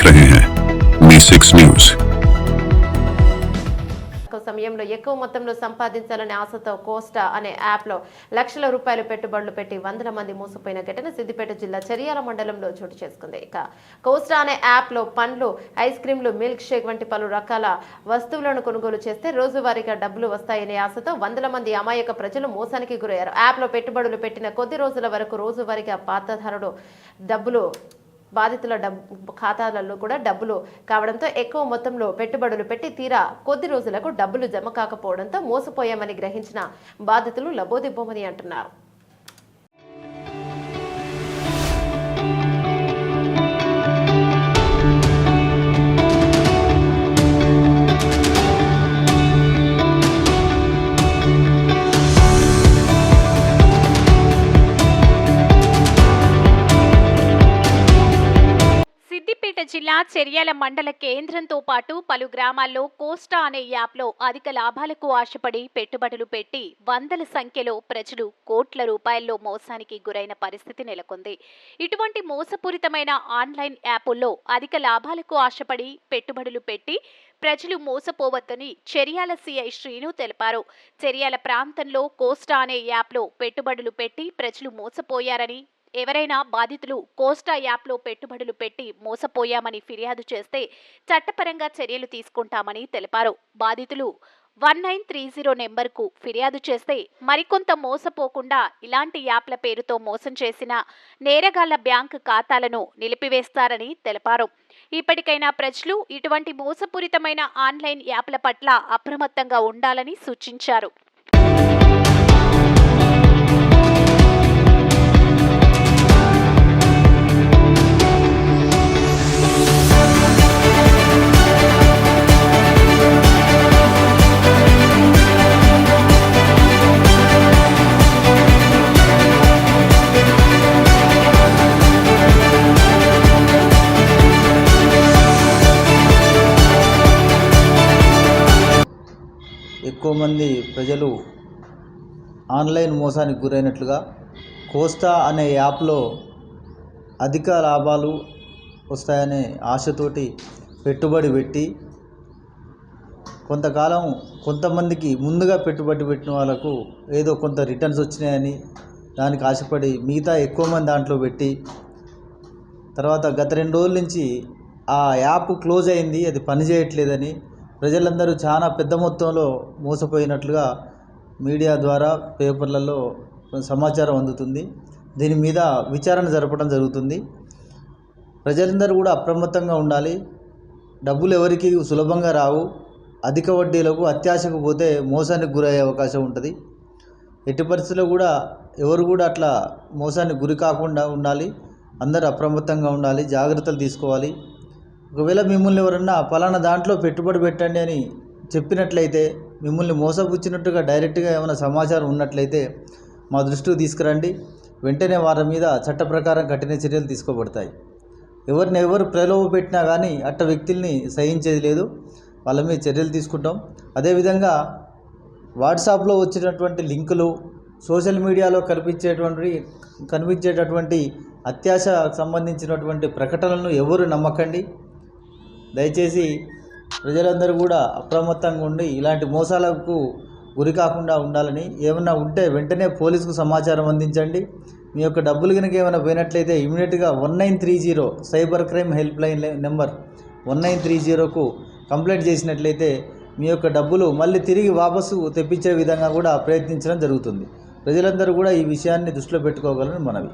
देख रहे हैं मी सिक्स न्यूज తక్కువ సమయంలో ఎక్కువ మొత్తంలో సంపాదించాలనే ఆశతో కోస్టా అనే యాప్లో లక్షల రూపాయలు పెట్టుబడులు పెట్టి వందల మంది మోసపోయిన ఘటన సిద్దిపేట జిల్లా చర్యాల మండలంలో చోటు చేసుకుంది ఇక కోస్టా అనే యాప్లో పండ్లు ఐస్ క్రీంలు మిల్క్ షేక్ వంటి పలు రకాల వస్తువులను కొనుగోలు చేస్తే రోజువారీగా డబ్బులు వస్తాయనే ఆశతో వందల మంది అమాయక ప్రజలు మోసానికి గురయ్యారు యాప్లో పెట్టుబడులు పెట్టిన కొద్ది రోజుల వరకు రోజువారీగా పాతధారుడు డబ్బులు బాధితుల డబ్బు ఖాతాలలో కూడా డబ్బులు కావడంతో ఎక్కువ మొత్తంలో పెట్టుబడులు పెట్టి తీరా కొద్ది రోజులకు డబ్బులు జమ కాకపోవడంతో మోసపోయామని గ్రహించిన బాధితులు లబోదిబ్బోమని అంటున్నారు. జిల్లా చెర్యాల మండల కేంద్రంతో పాటు పలు గ్రామాల్లో కోస్టా అనే యాప్లో అధిక లాభాలకు ఆశపడి పెట్టుబడులు పెట్టి వందల సంఖ్యలో ప్రజలు కోట్ల రూపాయల్లో మోసానికి గురైన పరిస్థితి నెలకొంది. ఇటువంటి మోసపూరితమైన ఆన్లైన్ యాపుల్లో అధిక లాభాలకు ఆశపడి పెట్టుబడులు పెట్టి ప్రజలు మోసపోవద్దని చెర్యాల సిఐ శ్రీను తెలిపారు. చెర్యాల ప్రాంతంలో కోస్టా అనే యాప్లో పెట్టుబడులు పెట్టి ప్రజలు మోసపోయారని ఎవరైనా బాధితులు కోస్టా యాప్లో పెట్టుబడులు పెట్టి మోసపోయామని ఫిర్యాదు చేస్తే చట్టపరంగా చర్యలు తీసుకుంటామని తెలిపారు. బాధితులు వన్ నైన్ త్రీ జీరో నెంబర్కు ఫిర్యాదు చేస్తే మరికొంత మోసపోకుండా ఇలాంటి యాప్ల పేరుతో మోసం చేసిన నేరగాళ్ళ బ్యాంకు ఖాతాలను నిలిపివేస్తారని తెలిపారు. ఇప్పటికైనా ప్రజలు ఇటువంటి మోసపూరితమైన ఆన్లైన్ యాప్ల పట్ల అప్రమత్తంగా ఉండాలని సూచించారు. ఎక్కువ మంది ప్రజలు ఆన్లైన్ మోసానికి గురైనట్లుగా కోస్టా అనే యాప్లో అధిక లాభాలు వస్తాయనే ఆశతోటి పెట్టుబడి పెట్టి కొంతకాలం కొంతమందికి ముందుగా పెట్టుబడి పెట్టిన వాళ్ళకు ఏదో కొంత రిటర్న్స్ వచ్చినాయని దానికి ఆశపడి మిగతా ఎక్కువ మంది దాంట్లో పెట్టి తర్వాత గత రెండు రోజుల నుంచి ఆ యాప్ క్లోజ్ అయింది అది పనిచేయట్లేదని ప్రజలందరూ చాలా పెద్ద మొత్తంలో మోసపోయినట్లుగా మీడియా ద్వారా పేపర్లలో సమాచారం అందుతుంది. దీని మీద విచారణ జరపడం జరుగుతుంది. ప్రజలందరూ కూడా అప్రమత్తంగా ఉండాలి. డబ్బులు ఎవరికి సులభంగా రావు. అధిక వడ్డీలకు అత్యాశకు పోతే మోసానికి గురయ్యే అవకాశం ఉంటుంది. ఎట్టి పరిస్థితుల్లో కూడా ఎవరు కూడా అట్లా మోసానికి గురి కాకుండా ఉండాలి. అందరూ అప్రమత్తంగా ఉండాలి. జాగ్రత్తలు తీసుకోవాలి. ఒకవేళ మిమ్మల్ని ఎవరన్నా ఫలానా దాంట్లో పెట్టుబడి పెట్టండి అని చెప్పినట్లయితే మిమ్మల్ని మోసపుచ్చినట్టుగా డైరెక్ట్గా ఏమైనా సమాచారం ఉన్నట్లయితే మా దృష్టికి తీసుకురండి. వెంటనే వారి మీద చట్ట ప్రకారం కఠిన చర్యలు తీసుకోబడతాయి. ఎవరిని ఎవరు ప్రలోభ పెట్టినా కానీ అట్ట వ్యక్తుల్ని సహించేది లేదు. వాళ్ళ మీద చర్యలు తీసుకుంటాం. అదేవిధంగా వాట్సాప్లో వచ్చినటువంటి లింకులు సోషల్ మీడియాలో కనిపించేటువంటి కనిపించేటటువంటి అత్యాశ సంబంధించినటువంటి ప్రకటనలను ఎవరు నమ్మకండి. దయచేసి ప్రజలందరూ కూడా అప్రమత్తంగా ఉండి ఇలాంటి మోసాలకు గురి కాకుండా ఉండాలని ఏమైనా ఉంటే వెంటనే పోలీసుకు సమాచారం అందించండి. మీ యొక్క డబ్బులు కనుక ఏమైనా పోయినట్లయితే ఇమీడియట్గా one nine three zero cyber crime helpline number one nine three జీరోకు complaint చేసినట్లయితే మీ యొక్క డబ్బులు మళ్ళీ తిరిగి వాపసు తెప్పించే విధంగా కూడా ప్రయత్నించడం జరుగుతుంది. ప్రజలందరూ కూడా ఈ విషయాన్ని దృష్టిలో పెట్టుకోగలని మనవి.